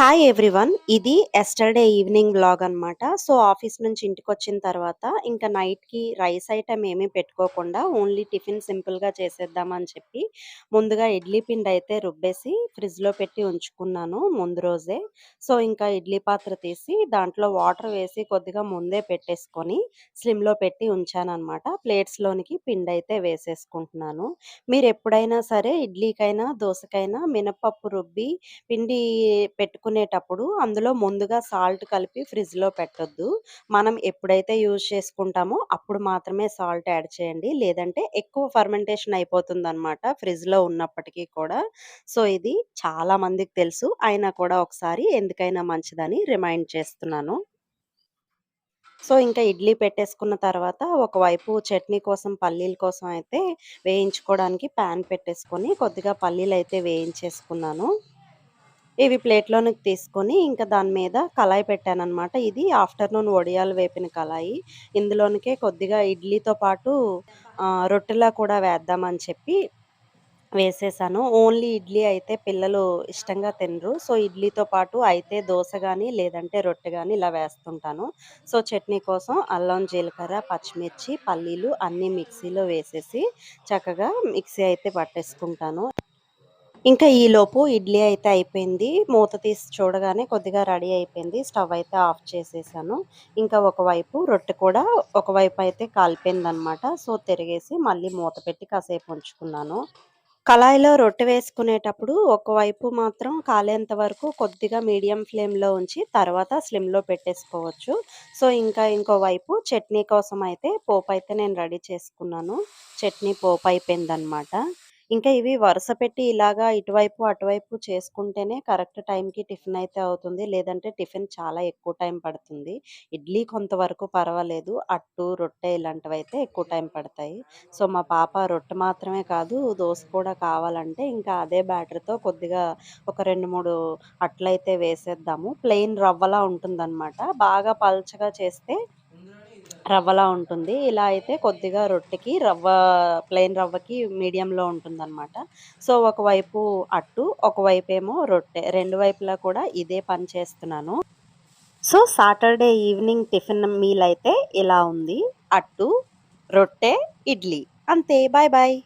Hi everyone ఇది yesterday evening blog అనమాట so office నుంచి ఇంటికి వచ్చిన తర్వాత ఇంకా నైట్కి రైస్ ఐటమ్ ఏమీ పెట్టుకోకుండా ఓన్లీ టిఫిన్ సింపుల్గా చేసేద్దామని చెప్పి ముందుగా ఇడ్లీ పిండి అయితే రుబ్బేసి ఫ్రిడ్జ్లో పెట్టి ఉంచుకున్నాను ముందు రోజే. సో ఇంకా ఇడ్లీ పాత్ర తీసి దాంట్లో వాటర్ వేసి కొద్దిగా ముందే పెట్టేసుకొని స్లిమ్లో పెట్టి ఉంచాను ప్లేట్స్లోనికి పిండి అయితే వేసేసుకుంటున్నాను. మీరు ఎప్పుడైనా సరే ఇడ్లీకైనా దోశకైనా మినపప్పు రుబ్బి పిండి పెట్టుకుని పెట్టుకునేటప్పుడు అందులో ముందుగా సాల్ట్ కలిపి ఫ్రిడ్జ్‌లో పెట్టొద్దు. మనం ఎప్పుడైతే యూజ్ చేసుకుంటామో అప్పుడు మాత్రమే సాల్ట్ యాడ్ చేయండి. లేదంటే ఎక్కువ ఫర్మెంటేషన్ అయిపోతుంది అనమాట ఫ్రిడ్జ్‌లో ఉన్నప్పటికీ కూడా. సో, ఇది చాలా మందికి తెలుసు. అయినా కూడా ఒకసారి ఎందుకైనా మంచిదని రిమైండ్ చేస్తున్నాను. సో, ఇంకా ఇడ్లీ పెట్టేసుకున్న తర్వాత ఒకవైపు చట్నీ కోసం పల్లీల కోసం అయితే వేయించుకోవడానికి ప్యాన్ పెట్టేసుకొని కొద్దిగా పల్లీలు అయితే వేయించేసుకున్నాను. ఇవి ప్లేట్‌లోనికి తీసుకొని ఇంకా దాని మీద కళాయి పెట్టాననమాట. ఇది ఆఫ్టర్‌నూన్ వడియాలు వేపిన కళాయి. ఇందులోనికే కొద్దిగా ఇడ్లీతో పాటు రొట్టెలా కూడా వేద్దామని చెప్పి వేసేసాను. ఓన్లీ ఇడ్లీ అయితే పిల్లలు ఇష్టంగా తినరు. సో, ఇడ్లీతో పాటు అయితే దోశ కానీ లేదంటే రొట్టె కానీ ఇలా వేస్తుంటాను. సో, చట్నీ కోసం అల్లం, జీలకర్ర, పచ్చిమిర్చి, పల్లీలు అన్నీ మిక్సీలో వేసేసి చక్కగా మిక్సీ అయితే పట్టేసుకుంటాను. ఇంకా ఈలోపు ఇడ్లీ అయితే అయిపోయింది. మూత తీసి చూడగానే కొద్దిగా రెడీ అయిపోయింది. స్టవ్ అయితే ఆఫ్ చేసేసాను. ఇంకా ఒకవైపు రొట్టె కూడా ఒకవైపు అయితే కాలిపోయిందనమాట. సో, తిరిగేసి మళ్ళీ మూత పెట్టి కాసేపు ఉంచుకున్నాను. కళాయిలో రొట్టె వేసుకునేటప్పుడు ఒకవైపు మాత్రం కాలేంత వరకు కొద్దిగా మీడియం ఫ్లేమ్‌లో ఉంచి తర్వాత స్లిమ్‌లో పెట్టేసుకోవచ్చు. సో, ఇంకా ఇంకోవైపు చట్నీ కోసం అయితే పోపు అయితే నేను రెడీ చేసుకున్నాను. చట్నీ పోపు అయిపోయిందనమాట. ఇంకా ఇవి వరుస పెట్టి ఇలాగా ఇటువైపు, అటువైపు చేసుకుంటేనే కరెక్ట్ టైంకి టిఫిన్ అయితే అవుతుంది. లేదంటే టిఫిన్ చాలా ఎక్కువ టైం పడుతుంది. ఇడ్లీ కొంతవరకు పర్వాలేదు. అట్టు, రొట్టె ఇలాంటివైతే ఎక్కువ టైం పడతాయి. సో, మా పాప రొట్టె మాత్రమే కాదు దోశ కూడా కావాలంటే ఇంకా అదే బ్యాటర్‌తో కొద్దిగా ఒక 2, 3 అట్లయితే వేసేద్దాము. ప్లెయిన్ రవ్వలా ఉంటుందన్నమాట బాగా పల్చగా చేస్తే రవ్వలా ఉంటుంది. ఇలా అయితే కొద్దిగా రొట్టెకి రవ్వ ప్లెయిన్ రవ్వకి మీడియంలో ఉంటుందనమాట. సో, ఒకవైపు అట్టు, ఒకవైపు ఏమో రొట్టె. రెండు వైపులా కూడా ఇదే పని చేస్తున్నాను. So, Saturday evening tiffin meal అయితే ఇలా ఉంది. అట్టు, రొట్టె, ఇడ్లీ. అంతే. Bye bye.